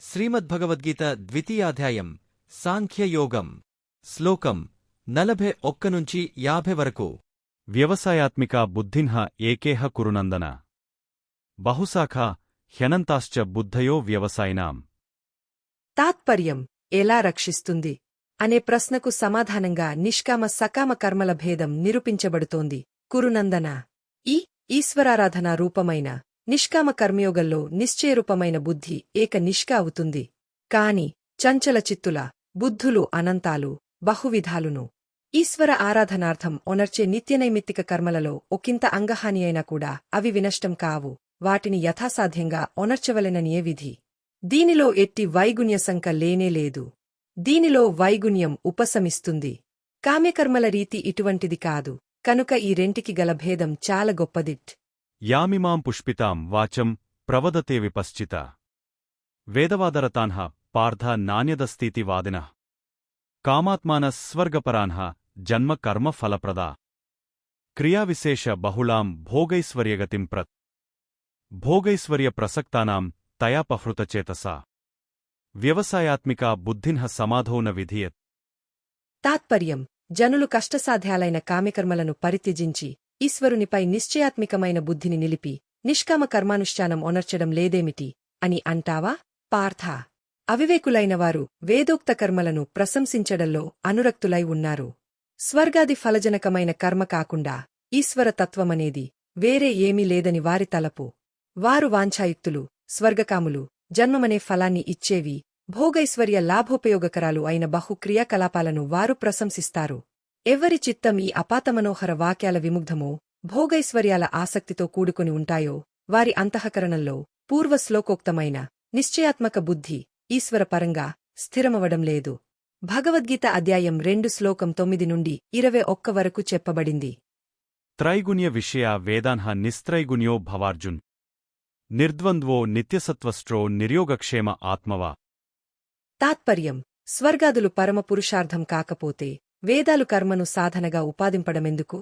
శ్రీమద్భగవద్గీత ద్వితీయాధ్యాయం సాంఖ్యయోగం శ్లోకం నలభై ఒక్క నుంచి యాభై వరకు. వ్యవసాయాత్మిక బుద్ధిన్హ ఏకేహ కురునందన. బహుశాఖ హ్యనంతాశ్చ బుద్ధయో వ్యవసాయినాం. తాత్పర్యం ఎలా రక్షిస్తుంది అనే ప్రశ్నకు సమాధానంగా నిష్కామ సకామ కర్మల భేదం నిరూపించబడుతోంది. కురునందన. ఈ ఈశ్వరారాధనా రూపమైన నిష్కామ కర్మయోగంలో నిశ్చయరూపమైన బుద్ధి ఏక నిష్క అవుతుంది. కాని చంచల చిత్తుల బుద్ధులు అనంతాలు బహువిధాలును. ఈశ్వర ఆరాధనార్థం ఒనర్చే నిత్యనైమిత్తిక కర్మలలో ఒకింత అంగహాని అయినా కూడా అవి వినష్టం కావు. వాటిని యథాసాధ్యంగా ఒనర్చవలెననియే విధి. దీనిలో ఎట్టి వైగుణ్యశంక లేనేలేదు దీనిలో వైగుణ్యం ఉపశమిస్తుంది. కామ్యకర్మల రీతి ఇటువంటిది కాదు. కనుక ఈ రెంటికి గల భేదం చాలా గొప్పదిట్. యామిమాం పుష్పితాం వాచం ప్రవదతే విపశ్చిత. వేదవాదరతాన్హ పార్థ నాణ్యదస్తీతి వాదిన. కామాత్మాన స్వర్గపరాన్హ జన్మ కర్మ ఫలప్రదా. క్రియావిశేష బహుళాం భోగైశ్వర్యగతిం ప్రత్. భోగైశ్వర్య ప్రసక్తానాం తయాపహృతచేతసా వ్యవసాయాత్మిక బుద్ధిన్హ సమాధౌన విధియత్. తాత్పర్యం జనులు కష్టసాధ్యాలైన కామ్యకర్మలను పరిత్యజించి ఈశ్వరునిపై నిశ్చయాత్మికమైన బుద్ధిని నిలిపి నిష్కామ కర్మానుష్ఠానం ఒనర్చడం లేదేమిటి? అని అంటావా? పార్థ. అవివేకులైన వారు వేదోక్త కర్మలను ప్రశంసించడంలో అనురక్తులై ఉన్నారు. స్వర్గాది ఫలజనకమైన కర్మ కాకుండా ఈశ్వరతత్వమనేది వేరే ఏమీ లేదని వారి తలపు. వారు వాంఛాయుక్తులు స్వర్గకాములు జన్మమనే ఫలాన్ని ఇచ్చేవి భోగైశ్వర్య లాభోపయోగకరాలు అయిన బహు క్రియాకలాపాలను వారు ప్రశంసిస్తారు. ఎవరి చిత్తం ఈ అపాతమనోహర వాక్యాల విముగ్ధమో భోగైశ్వర్యాల ఆసక్తితో కూడుకొని ఉంటాయో వారి అంతఃకరణంలో పూర్వశ్లోకోక్తమైన నిశ్చయాత్మక బుద్ధి ఈశ్వరపరంగా స్థిరమవడం లేదు. భగవద్గీత అధ్యాయం రెండు శ్లోకం తొమ్మిది నుండి ఇరవై ఒక్క వరకు చెప్పబడింది. త్రైగుణ్య విషయ వేదాన్హ నిస్త్రైగుణ్యో భవార్జున్. నిర్ద్వంద్వో నిత్యసత్వస్ట్రో నిర్యోగక్షేమ ఆత్మవా. తాత్పర్యం స్వర్గాదులు పరమపురుషార్థం కాకపోతే వేదాలు కర్మను సాధనగా ఉపాదింపడమెందుకు?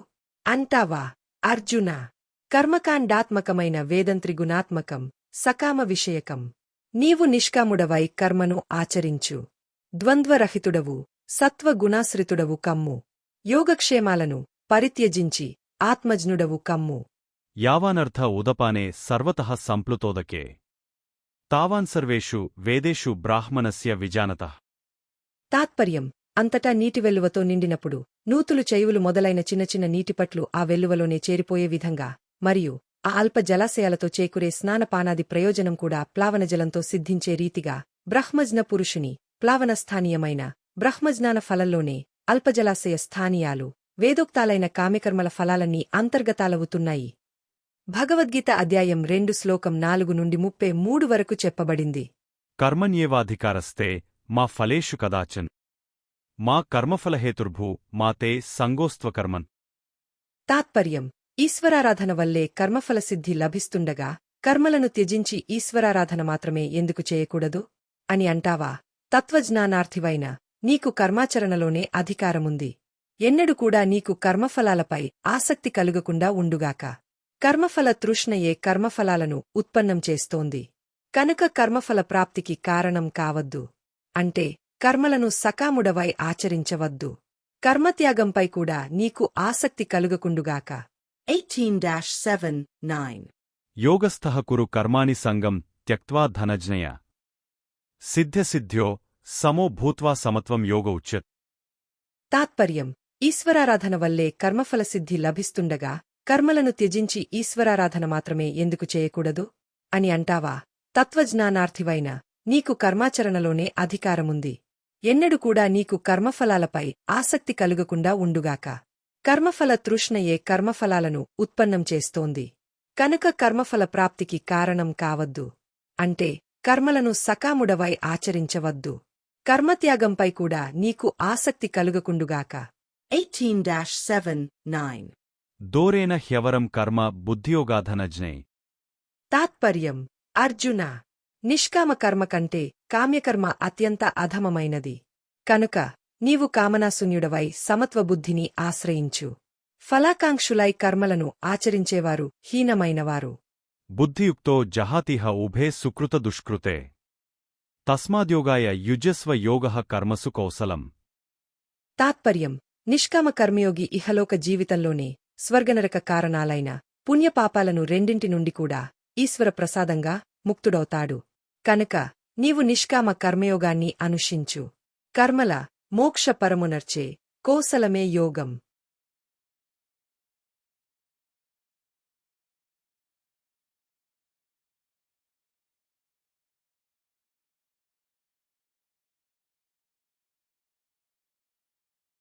అంటావా? అర్జున! కర్మకాండాత్మకమైన వేదంత్రిగుణాత్మకం సకామ విషయకం. నీవు నిష్కాముడవై కర్మను ఆచరించు. ద్వంద్వరహితుడవు సత్వగుణాశ్రితుడవు కమ్ము. యోగక్షేమాలను పరిత్యజించి ఆత్మజ్ఞుడవు కమ్ము. యావానర్థ ఉదపానే సర్వతః సంప్లుతోదకే. తావాన్ సర్వేషు వేదేషు బ్రాహ్మణస్య విజానతః. తాత్పర్యం అంతటా నీటి వెల్లువతో నిండినప్పుడు నూతులు చెయువులు మొదలైన చిన్న చిన్న నీటిపట్లు ఆ వెల్లువలోనే చేరిపోయే విధంగా మరియు ఆ అల్ప జలాశయాలతో చేకూరే స్నానపానాది ప్రయోజనం కూడా ప్లావన జలంతో సిద్ధించే రీతిగా బ్రహ్మజ్ఞ పురుషుని ప్లావనస్థానీయమైన బ్రహ్మజ్ఞాన ఫలంలోనే అల్పజలాశయ స్థానీయాలు వేదోక్తాలైన కామ్యకర్మల ఫలాలన్నీ అంతర్గతాలవుతున్నాయి. భగవద్గీత అధ్యాయం రెండు శ్లోకం నాలుగు నుండి ముప్పై మూడు వరకు చెప్పబడింది. కర్మణ్యేవాధికారస్తే మా ఫలేషు కదాచన్. మా కర్మఫలహేతుర్భూ మాతే సంగోస్త్వకర్మన్. తాత్పర్యం. ఈశ్వరారాధన వల్లే కర్మఫలసిద్ధి లభిస్తుండగా కర్మలను త్యజించి ఈశ్వరారాధన మాత్రమే ఎందుకు చేయకూడదు? అని అంటావా? తత్వజ్ఞానార్థివైన నీకు కర్మాచరణలోనే అధికారముంది. ఎన్నడు కూడా నీకు కర్మఫలాలపై ఆసక్తి కలుగకుండా ఉండుగాక. కర్మఫల తృష్ణయే కర్మఫలాలను ఉత్పన్నం చేస్తోంది. కనుక కర్మఫల ప్రాప్తికి కారణం కావద్దు. అంటే కర్మలను సకాముడవై ఆచరించవద్దు. కర్మత్యాగంపై కూడా నీకు ఆసక్తి కలుగకుండుగాక. 18-7 9 యోగస్థః కురు కర్మాణి సంగం త్యక్వా ధనజ్ఞయ. సిద్ధ్యసిద్ధ్యో సమో భూత్వా సమత్వం యోగ ఉచ్యత్. తాత్పర్యం. ఈశ్వరారాధన వల్లే కర్మఫలసిద్ధి లభిస్తుండగా కర్మలను త్యజించి ఈశ్వరారాధన మాత్రమే ఎందుకు చేయకూడదు? అని అంటావా? తత్వజ్ఞానార్థివైన నీకు కర్మాచరణలోనే అధికారముంది. ఎన్నడు కూడా నీకు కర్మఫలాలపై ఆసక్తి కలుగకుండా ఉండుగాక. కర్మఫల తృష్ణయే కర్మఫలాలను ఉత్పన్నం చేస్తోంది. కనుక కర్మఫల ప్రాప్తికి కారణం కావద్దు. అంటే కర్మలను సకాముడవై ఆచరించవద్దు. కర్మత్యాగంపై కూడా నీకు ఆసక్తి కలుగకుండుగాక. 18-7 9 దోరేన హ్యవరం కర్మ బుద్ధియోగాధనజ్ఞై. తాత్పర్యం అర్జున నిష్కామ కర్మ కంటే కామ్యకర్మ అత్యంత అధమమైనది. కనుక నీవు కామనాశూన్యుడవై సమత్వబుద్ధిని ఆశ్రయించు. ఫలాకాంక్షులై కర్మలను ఆచరించేవారు హీనమైనవారు. బుద్ధియుక్తో జహాతిహ ఉభే సుకృత దుష్కృతే. తస్మాద్యోగాయ యుజస్వ యోగ కర్మసు కౌసలం తాత్పర్యం నిష్కామ కర్మయోగి ఇహలోక జీవితంలోనే స్వర్గనరక కారణాలైన పుణ్యపాపాలను రెండింటి నుండి కూడా ఈశ్వర ప్రసాదంగా ముక్తుడవుతాడు. కనుక నీవు నిష్కామ కర్మయోగాన్ని అనుషించు కర్మల మోక్ష పరమునర్చే కోసలమే యోగం.